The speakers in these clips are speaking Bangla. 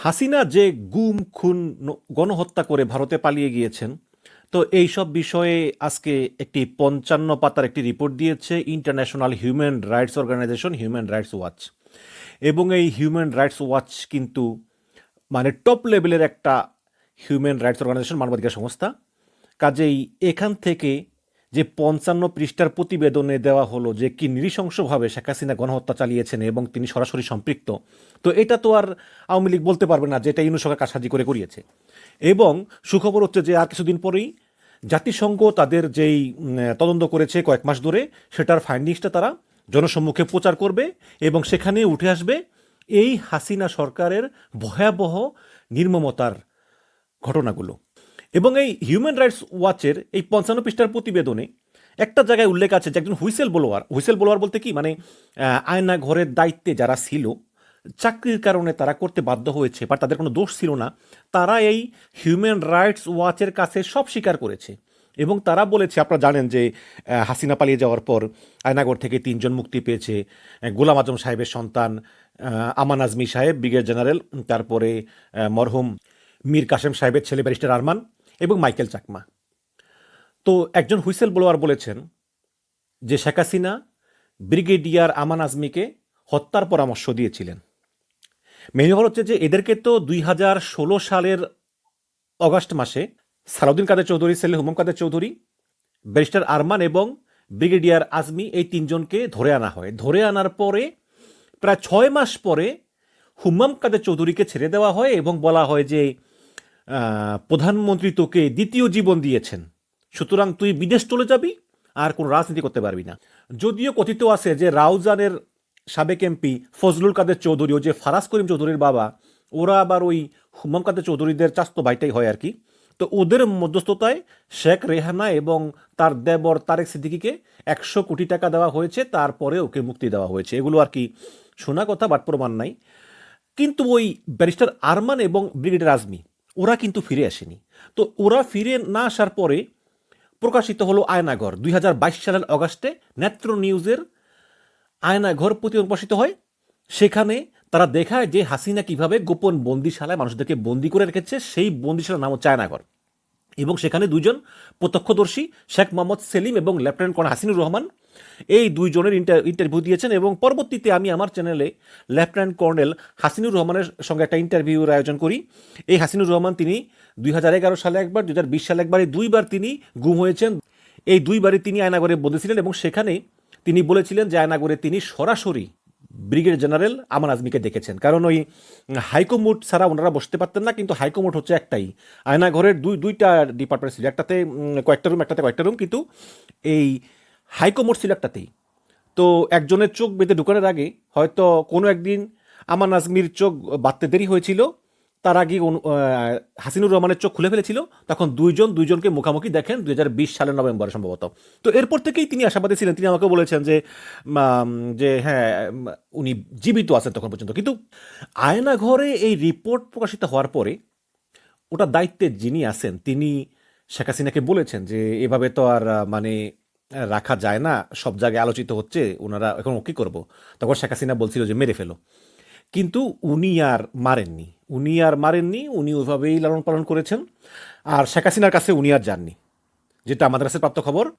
হাসিনা যে গুম, খুন গণহত্যা করে ভারতে পালিয়ে গিয়েছেন, তো এই সব বিষয়ে আজকে একটি পঞ্চান্ন পাতার একটি রিপোর্ট দিয়েছে international human rights organization, human rights watch. এবং এই হিউম্যান রাইটস ওয়াচ কিন্তু মানে টপ লেভেলের একটা হিউম্যান রাইটস অর্গানাইজেশন মানবাধিকার সংস্থা। কাজেই এখান থেকে যে পঞ্চান্ন পৃষ্ঠার প্রতিবেদনে দেওয়া হলো যে কি নৃশংসভাবে শেখ হাসিনা গণহত্যা চালিয়েছেন এবং তিনি সরাসরি সম্পৃক্ত। তো এটা তো আর আওয়ামী লীগ বলতে পারবে না যে এটা ইউনু সরকার কারসাজি করে করিয়েছে। এবং সুখবর হচ্ছে যে আর কিছুদিন পরেই জাতিসংঘ তাদের যেই তদন্ত করেছে কয়েক মাস ধরে, সেটার ফাইন্ডিংসটা তারা জনসম্মুখে প্রচার করবে এবং সেখানে উঠে আসবে এই হাসিনা সরকারের ভয়াবহ নির্মমতার ঘটনাগুলো। এবং এই হিউম্যান রাইটস ওয়াচের এই পঞ্চান্ন পৃষ্ঠার প্রতিবেদনে একটা জায়গায় উল্লেখ আছে যে একজন হুইসেল ব্লোয়ার হুইসেল ব্লোয়ার বলতে কি? মানে আয়না ঘরের দায়িত্বে যারা ছিল, চাকরির কারণে তারা করতে বাধ্য হয়েছে বা তাদের কোনো দোষ ছিল না, তারা এই হিউম্যান রাইটস ওয়াচের কাছে সব স্বীকার করেছে। এবং তারা বলেছে, আপনারা জানেন যে হাসিনা পালিয়ে যাওয়ার পর আয়নাগর থেকে তিনজন মুক্তি পেয়েছে গোলাম আজম সাহেবের সন্তান আমান আজমি সাহেব, ব্রিগেড জেনারেল, তারপরে মরহুম মীর কাসেম সাহেবের ছেলে ব্যারিস্টার আরমান এবং মাইকেল চাকমা। তো একজন হুইসেল ব্লোয়ার বলেছেন যে শেখ হাসিনা ব্রিগেডিয়ার আমান আজমিকে হত্যার পরামর্শ দিয়েছিলেন। মেন ব্যাপার হচ্ছে যে এদেরকে তো দুই হাজার ষোলো সালের অগাস্ট মাসে সালাউদ্দিন কাদের চৌধুরী সেলে হুমাম কাদের চৌধুরী, ব্যারিস্টার আরমান এবং ব্রিগেডিয়ার আজমি এই তিনজনকে ধরে আনা হয়। ধরে আনার পরে প্রায় ছয় মাস পরে হুমাম কাদের চৌধুরীকে ছেড়ে দেওয়া হয় এবং বলা হয় যে প্রধানমন্ত্রী তোকে দ্বিতীয় জীবন দিয়েছেন। সুতরাং তুই বিদেশ চলে যাবি আর কোনো রাজনীতি করতে পারবি না। যদিও কথিত আছে যে রাউজানের সাবেক এমপি ফজলুল কাদের চৌধুরী ও যে ফারাজ করিম চৌধুরীর বাবা, ওরা আবার ওই হুমাম কাদের চৌধুরীদের চাস্তো ভাইটাই হয় আর কি। তো ওদের মধ্যস্থতায় শেখ রেহানা এবং তার দেবর তারেক সিদ্দিকিকে একশো কোটি টাকা দেওয়া হয়েছে, তারপরে ওকে মুক্তি দেওয়া হয়েছে। এগুলো আর কি শোনা কথা, বাট প্রমাণ নাই। কিন্তু ওই ব্যারিস্টার আরমান এবং ব্রিগেডিয়ার আজমি ওরা কিন্তু ফিরে আসেনি। তো ওরা ফিরে না আসার পরে প্রকাশিত হলো আয়নাঘর। দুই হাজার বাইশ সালের অগাস্টে নেত্র নিউজের আয়নাঘর প্রতিবেদন প্রকাশিত হয়। সেখানে তারা দেখায় যে হাসিনা কীভাবে গোপন বন্দিশালায় মানুষদেরকে বন্দি করে রেখেছে, সেই বন্দিশালার নাম হচ্ছে আয়নাঘর। এবং সেখানে দুজন প্রত্যক্ষদর্শী শেখ মোহাম্মদ সেলিম এবং লেফটেন্যান্ট কর্নেল হাসিনুর রহমান এই দুইজনের ইন্টার ইন্টারভিউ দিয়েছেন এবং পরবর্তীতে আমি আমার চ্যানেলে লেফটেন্যান্ট কর্নেল হাসিনুর রহমানের সঙ্গে একটা ইন্টারভিউর আয়োজন করি। এই হাসিনুর রহমান তিনি দুই হাজার এগারো সালে একবার দু হাজার বিশ সালে একবার এই দুইবার তিনি গুম হয়েছেন। এই দুইবারই তিনি আয়নাগরে বন্দী ছিলেন এবং সেখানে তিনি বলেছিলেন যে আয়নাগরে তিনি সরাসরি ব্রিগেড জেনারেল আমান আজমিকে দেখেছেন। কারণ ওই হাইকোমোট ছাড়া ওনারা বসতে পারতেন না, কিন্তু হাইকোমোট হচ্ছে একটাই। আয়নাঘরের দুই, দুইটা ডিপার্টমেন্ট ছিল, একটাতে কয়েকটা রুম একটাতে কয়েকটা রুম কিন্তু এই হাইকোমোট ছিল একটাতেই। তো একজনের চোখ বেঁধে ঢুকানোর আগে হয়তো কোনো একদিন আমান আজমির চোখ বাঁধতে দেরি হয়েছিল, তার আগে হাসিনুর রহমানের চোখ খুলে ফেলেছিল, তখন দুইজন, দুইজনকে মুখামুখি দেখেন দু হাজার বিশ সালের নভেম্বরে সম্ভবত। তো এরপর থেকেই তিনি আশাবাদী ছিলেন, তিনি আমাকে বলেছেন যে যে হ্যাঁ উনি জীবিত আছেন তখন পর্যন্ত। কিন্তু আয়নাঘরে এই রিপোর্ট প্রকাশিত হওয়ার পরে ওটা দায়িত্বে যিনি আছেন, তিনি শেখ হাসিনাকে বলেছেন যে, এভাবে তো আর মানে রাখা যায় না, সব জায়গায় আলোচিত হচ্ছে ওনারা এখন ও কী করব? তখন শেখ হাসিনা বলছিল যে মেরে ফেলো। কিন্তু উনি আর মারেননি। উনি আর মারেননি, উনি ওইভাবেই লালন পালন করেছেন। আর শেখ হাসিনার কাছে উনি আর যাননি। যেটা আমাদের কাছে প্রাপ্ত খবর,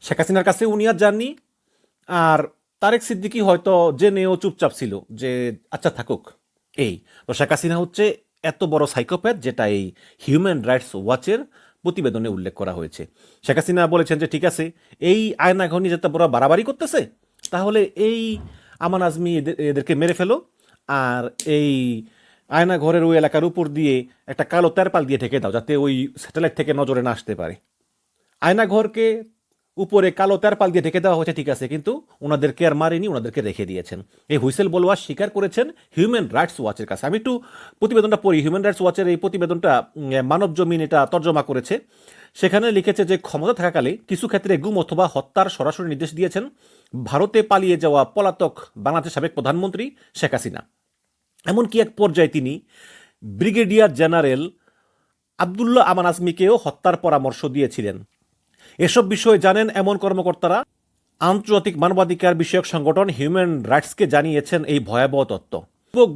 শেখ হাসিনার কাছে উনি আর যাননি। আর তারেক সিদ্দিকি হয়তো জেনেও চুপচাপ ছিল যে আচ্ছা থাকুক। এই, তো শেখ হাসিনা হচ্ছে এত বড় সাইকোপ্যাথ, যেটা এই হিউম্যান রাইটস ওয়াচের প্রতিবেদনে উল্লেখ করা হয়েছে। শেখ হাসিনা বলেছেন যে, ঠিক আছে, এই আয়না নিয়ে যাতে বড় বাড়াবাড়ি করতেছে, তাহলে এই আমান আজমি এদের এদেরকে মেরে ফেলো, আর এই আয়না ঘরের ওই এলাকার উপর দিয়ে একটা কালো তেরপাল দিয়ে ঢেকে দাও, যাতে ওই স্যাটেলাইট থেকে নজরে না আসতে পারে। আয়নাঘরকে উপরে কালো তেরপাল দিয়ে ঢেকে দেওয়া হয়েছে, ঠিক আছে, কিন্তু ওনাদেরকে আর মারেনি ওনাদেরকে রেখে দিয়েছেন। এই হুইসেল বলওয়ার স্বীকার করেছেন হিউম্যান রাইটস ওয়াচের কাছে। আমি একটু প্রতিবেদনটা পড়ি। হিউম্যান রাইটস ওয়াচের এই প্রতিবেদনটা মানব জমিন এটা তর্জমা করেছে। সেখানে লিখেছে যে, ক্ষমতা থাকাকালে কিছু ক্ষেত্রে গুম অথবা হত্যার সরাসরি নির্দেশ দিয়েছেন। ভারতে পালিয়ে যাওয়া পলাতক বাংলাদেশের সাবেক প্রধানমন্ত্রী শেখ হাসিনা। এমনকি এক পর্যায়ে তিনি ব্রিগেডিয়ার জেনারেল আবদুল্লাহ আমান আজমিকেও হত্যার পরামর্শ দিয়েছিলেন। এসব বিষয়ে জানেন এমন কর্মকর্তারা? আন্তর্জাতিক মানবাধিকার বিষয়ক সংগঠন হিউম্যান রাইটসকে জানিয়েছেন এই ভয়াবহ তত্ত্ব।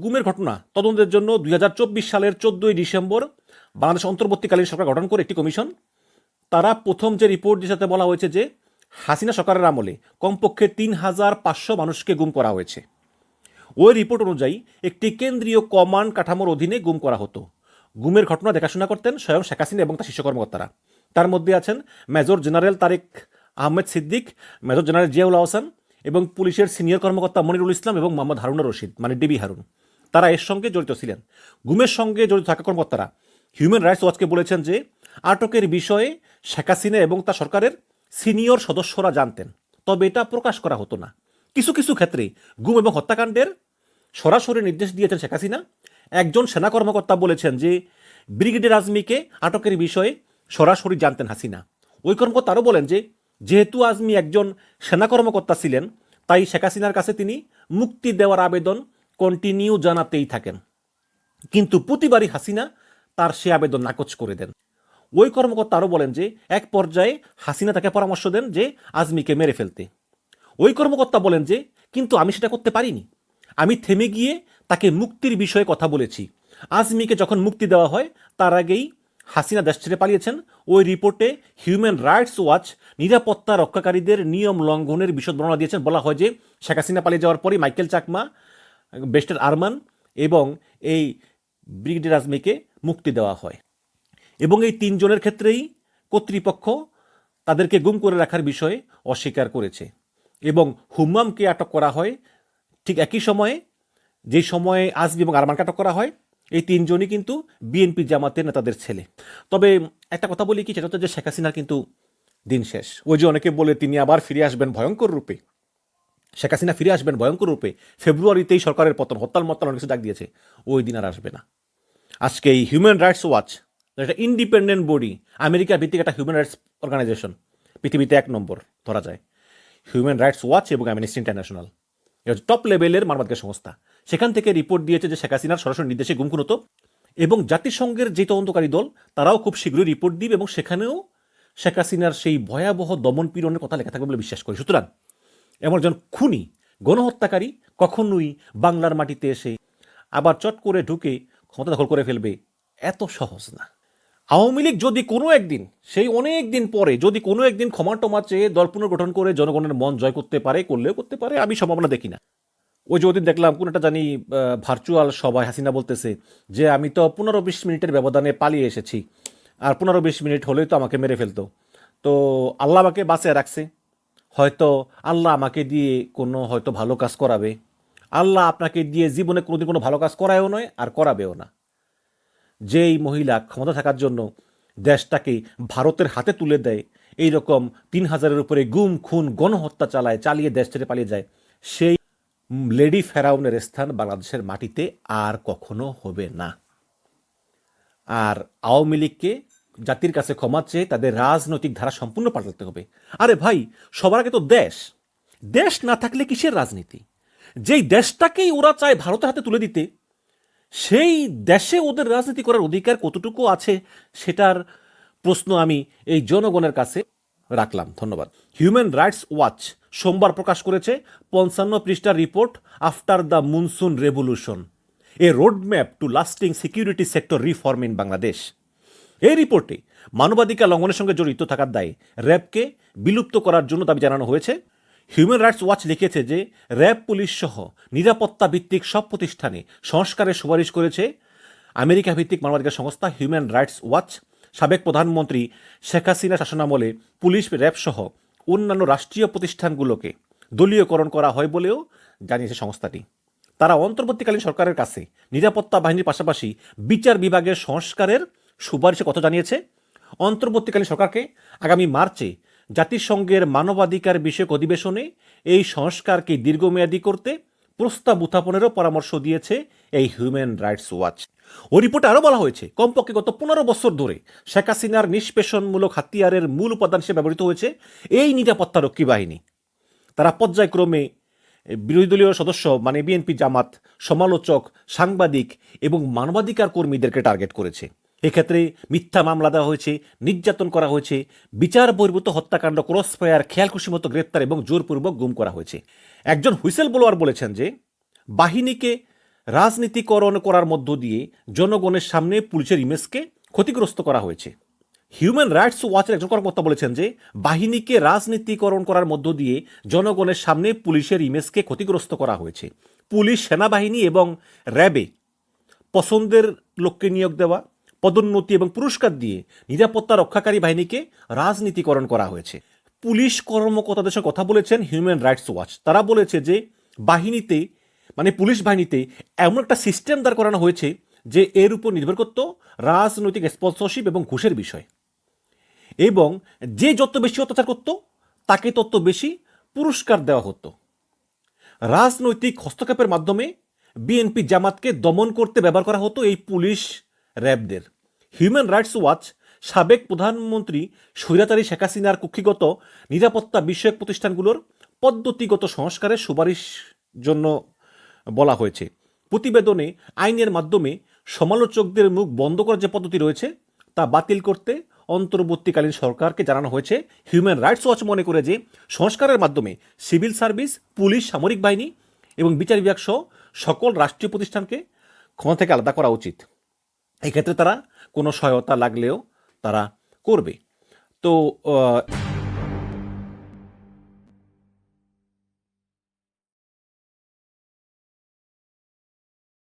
গুমের ঘটনা তদন্তের জন্য দুই হাজার চব্বিশ সালের চোদ্দই ডিসেম্বর বাংলাদেশ অন্তর্বর্তীকালীন সরকার গঠন করে একটি কমিশন। তারা প্রথম যে রিপোর্ট যেটাতে বলা হয়েছে যে, হাসিনা সরকারের আমলে কমপক্ষে তিন হাজার পাঁচশো মানুষকে গুম করা হয়েছে। ওই রিপোর্ট অনুযায়ী একটি কেন্দ্রীয় কমান্ড কাঠামোর অধীনে গুম করা হতো। গুমের ঘটনা দেখাশোনা করতেন স্বয়ং শেখ হাসিনা এবং তার শীর্ষ কর্মকর্তারা। তার মধ্যে আছেন major general Tarek Ahmed Siddique, major general Ziaul Ahsan এবং পুলিশের সিনিয়র কর্মকর্তা মনিরুল ইসলাম এবং মোহাম্মদ হারুনা রশিদ মানে ডিবি হারুন। তারা এর সঙ্গে জড়িত ছিলেন। গুমের সঙ্গে জড়িত থাকা কর্মকর্তারা হিউম্যান রাইটস ওয়াচকে বলেছেন যে, আটকের বিষয়ে শেখ হাসিনা এবং তার সরকারের সিনিয়র সদস্যরা জানতেন, তবে এটা প্রকাশ করা হতো না। কিছু কিছু ক্ষেত্রে গুম এবং হত্যাকাণ্ডের সরাসরি নির্দেশ দিয়েছেন শেখ হাসিনা। একজন সেনা কর্মকর্তা বলেছেন যে ব্রিগেডিয়ার আজমিকে আটকের বিষয়ে সরাসরি জানতেন হাসিনা। ওই কর্মকর্তা আরও বলেন যে, যেহেতু আজমি একজন সেনা কর্মকর্তা ছিলেন, তাই শেখ হাসিনার কাছে তিনি মুক্তি দেওয়ার আবেদন কন্টিনিউ জানাতেই থাকেন। কিন্তু প্রতিবারই হাসিনা তার সে আবেদন নাকচ করে দেন। ওই কর্মকর্তা আরও বলেন যে, এক পর্যায়ে হাসিনা তাকে পরামর্শ দেন যে, আজমিকে মেরে ফেলতে। ওই কর্মকর্তা বলেন যে, কিন্তু আমি সেটা করতে পারিনি। আমি থেমে গিয়ে তাকে মুক্তির বিষয়ে কথা বলেছি। আজমিকে যখন মুক্তি দেওয়া হয়, তার আগেই হাসিনা দেশ ছেড়ে পালিয়েছেন। ওই রিপোর্টে হিউম্যান রাইটস ওয়াচ নিরাপত্তা রক্ষাকারীদের নিয়ম লঙ্ঘনের বিশদ বর্ণনা দিয়েছেন। বলা হয় যে শেখ হাসিনা পালিয়ে যাওয়ার পরই মাইকেল চাকমা বেস্টার আরমান এবং এই ব্রিগেডিয়ার আজমিকে মুক্তি দেওয়া হয়। এবং এই তিনজনের ক্ষেত্রেই কর্তৃপক্ষ তাদেরকে গুম করে রাখার বিষয়ে অস্বীকার করেছে এবং হুম্মামকে আটক করা হয়। ঠিক একই সময়ে, যে সময়ে আজমি এবং আরমানকে আটক করা হয় এই তিনজনই কিন্তু বিএনপি জামাতের নেতাদের ছেলে। তবে একটা কথা বলি কি, সেটা হচ্ছে যে শেখ হাসিনার কিন্তু দিন শেষ। ওই যে অনেকে বলে তিনি আবার ফিরে আসবেন ভয়ঙ্কর রূপে। শেখ হাসিনা ফিরে আসবেন ভয়ঙ্কর রূপে। ফেব্রুয়ারিতেই সরকারের পতন হত্যাল মত্তাল অনেক কিছু ডাক দিয়েছে। ওই দিন আর আসবে না। আজকে এই হিউম্যান রাইটস ওয়াচ একটা ইন্ডিপেন্ডেন্ট বডি আমেরিকা ভিত্তিক একটা হিউম্যান রাইটস অর্গানাইজেশন পৃথিবীতে এক নম্বর, ধরা যায়। হিউম্যান রাইটস ওয়াচ এবং অ্যামনেস্টি ইন্টারন্যাশনাল এটা টপ লেভেলের মানবাধিকার সংস্থা। সেখান থেকে রিপোর্ট দিয়েছে যে শেখ হাসিনার সরাসরি নির্দেশে গুম খুন হতো। এবং জাতিসংঘের যে তদন্তকারী দল, তারাও খুব শীঘ্রই রিপোর্ট দিবে এবং সেখানেও শেখ হাসিনার সেই ভয়াবহ দমন পীড়নের কথা লেখা থাকবে বলে বিশ্বাস করি। সুতরাং এমন একজন খুনি, গণহত্যাকারী কখনোই বাংলার মাটিতে এসে আবার চট করে ঢুকে ক্ষমতা দখল করে ফেলবে এত সহজ না। আওয়ামী লীগ যদি কোনো একদিন, সেই অনেক দিন পরে যদি কোনো একদিন ক্ষমা টমা চেয়ে দল পুনর্গঠন করে জনগণের মন জয় করতে পারে, করলেও করতে পারে, আমি সম্ভাবনা দেখি না। ওই যে ওদিন দেখলাম কোন একটা জানি ভার্চুয়াল সবাই হাসিনা বলতেছে যে, আমি তো পনেরো বিশ মিনিটের ব্যবধানে পালিয়ে এসেছি। আর পনেরো বিশ মিনিট হলেই তো আমাকে মেরে ফেলতো। তো আল্লাহ আমাকে বাঁচিয়ে রাখছে। হয়তো আল্লাহ আমাকে দিয়ে কোনো হয়তো ভালো কাজ করাবে। আল্লাহ আপনাকে দিয়ে জীবনে কোনোদিন কোনো ভালো কাজ করায়ও নয় আর করাবেও না। যেই মহিলা ক্ষমতা থাকার জন্য দেশটাকে ভারতের হাতে তুলে দেয় এই রকম তিন হাজারের উপরে গুম, খুন, গণহত্যা চালায়, চালিয়ে দেশ ছেড়ে পালিয়ে যায়, সেই লেডি ফেরাউনের স্থান বাংলাদেশের মাটিতে আর কখনো হবে না। আর আওয়ামী লীগকে জাতির কাছে ক্ষমা চেয়ে তাদের রাজনৈতিক ধারা সম্পূর্ণ পাল্টাতে হবে। আরে ভাই, সবার আগে তো দেশ। দেশ না থাকলে কিসের রাজনীতি? যেই দেশটাকেই ওরা চায় ভারতের হাতে তুলে দিতে, সেই দেশে ওদের রাজনীতি করার অধিকার কতটুকু আছে সেটার প্রশ্ন আমি এই জনগণের কাছে রাখলাম, ধন্যবাদ। হিউম্যান রাইটস ওয়াচ সোমবার প্রকাশ করেছে পঞ্চান্ন পৃষ্ঠার report after the monsoon revolution, a roadmap to lasting security sector reform in Bangladesh. এই রিপোর্টে মানবাধিকার লঙ্ঘনের সঙ্গে জড়িত থাকার দায়ে র্যাবকে বিলুপ্ত করার জন্য দাবি জানানো হয়েছে। হিউম্যান রাইটস ওয়াচ লিখেছে যে র্যাব, পুলিশ সহ নিরাপত্তা ভিত্তিক সব প্রতিষ্ঠানে সংস্কারের সুপারিশ করেছে। আমেরিকা ভিত্তিক মানবাধিকার সংস্থা হিউম্যান রাইটস ওয়াচ সাবেক প্রধানমন্ত্রী শেখ হাসিনা শাসনামলে পুলিশ র্যাব সহ অন্যান্য রাষ্ট্রীয় প্রতিষ্ঠানগুলোকে দলীয়করণ করা হয় বলেও জানিয়েছে সংস্থাটি। তারা অন্তর্বর্তীকালীন সরকারের কাছে নিরাপত্তা বাহিনীর পাশাপাশি বিচার বিভাগের সংস্কারের সুপারিশে কথা জানিয়েছে। অন্তর্বর্তীকালীন সরকারকে আগামী মার্চে জাতিসংঘের মানবাধিকার বিষয়ক অধিবেশনে এই সংস্কারকে দীর্ঘমেয়াদী করতে প্রস্তাব উত্থাপনেরও পরামর্শ দিয়েছে এই হিউম্যান রাইটস ওয়াচ। ওই রিপোর্টে আরও বলা হয়েছে, কমপক্ষে গত পনেরো বছর ধরে শেখ হাসিনার নিষ্পেষণমূলক হাতিয়ারের মূল উপাদান হিসেবে ব্যবহৃত হয়েছে এই নিরাপত্তারক্ষী বাহিনী। তারা পর্যায়ক্রমে বিরোধী দলীয় সদস্য মানে বিএনপি জামাত, সমালোচক, সাংবাদিক এবং মানবাধিকার কর্মীদেরকে টার্গেট করেছে। এক্ষেত্রে মিথ্যা মামলা দেওয়া হয়েছে, নির্যাতন করা হয়েছে, বিচার বহির্ভূত হত্যাকাণ্ড ক্রস ফায়ার খেয়ালখুশি মতো গ্রেপ্তার এবং জোরপূর্বক গুম করা হয়েছে। একজন হুইসেল ব্লোয়ার বলেছেন যে, বাহিনীকে রাজনীতিকরণ করার মধ্য দিয়ে জনগণের সামনে পুলিশের ইমেজকে ক্ষতিগ্রস্ত করা হয়েছে। হিউম্যান রাইটস ওয়াচের একজন কর্মকর্তা বলেছেন যে, বাহিনীকে রাজনীতিকরণ করার মধ্য দিয়ে জনগণের সামনে পুলিশের ইমেজকে ক্ষতিগ্রস্ত করা হয়েছে। পুলিশ, সেনাবাহিনী এবং র্যাবে পছন্দের লোককে নিয়োগ দেওয়া, পদোন্নতি এবং পুরস্কার দিয়ে নিরাপত্তা রক্ষাকারী বাহিনীকে রাজনীতিকরণ করা হয়েছে। পুলিশ কর্মকর্তাদের সঙ্গে কথা বলেছেন হিউম্যান রাইটস ওয়াচ তারা বলেছে যে, বাহিনীতে মানে পুলিশ বাহিনীতে এমন একটা সিস্টেম দাঁড় করানো হয়েছে যে এর উপর নির্ভর করত রাজনৈতিক স্পন্সরশিপ এবং ঘুষের বিষয়। এবং যে যত বেশি অত্যাচার করত, তাকে তত বেশি পুরস্কার দেওয়া হতো। রাজনৈতিক হস্তক্ষেপের মাধ্যমে বিএনপি জামাতকে দমন করতে ব্যবহার করা হতো এই পুলিশ র্যাবদের। হিউম্যান রাইটস ওয়াচ সাবেক প্রধানমন্ত্রী স্বৈরাচারী শেখ হাসিনার কক্ষিগত নিরাপত্তা বিষয়ক প্রতিষ্ঠানগুলোর পদ্ধতিগত সংস্কারের সুপারিশ জন্য বলা হয়েছে। প্রতিবেদনে আইনের মাধ্যমে সমালোচকদের মুখ বন্ধ করার যে পদ্ধতি রয়েছে, তা বাতিল করতে অন্তর্বর্তীকালীন সরকারকে জানানো হয়েছে। হিউম্যান রাইটস ওয়াচ মনে করে যে, সংস্কারের মাধ্যমে সিভিল সার্ভিস, পুলিশ, সামরিক বাহিনী এবং বিচার বিভাগ সহ সকল রাষ্ট্রীয় প্রতিষ্ঠানকে ক্ষমতা থেকে আলাদা করা উচিত। এক্ষেত্রে তারা কোনো সহায়তা লাগলেও তারা করবে। তো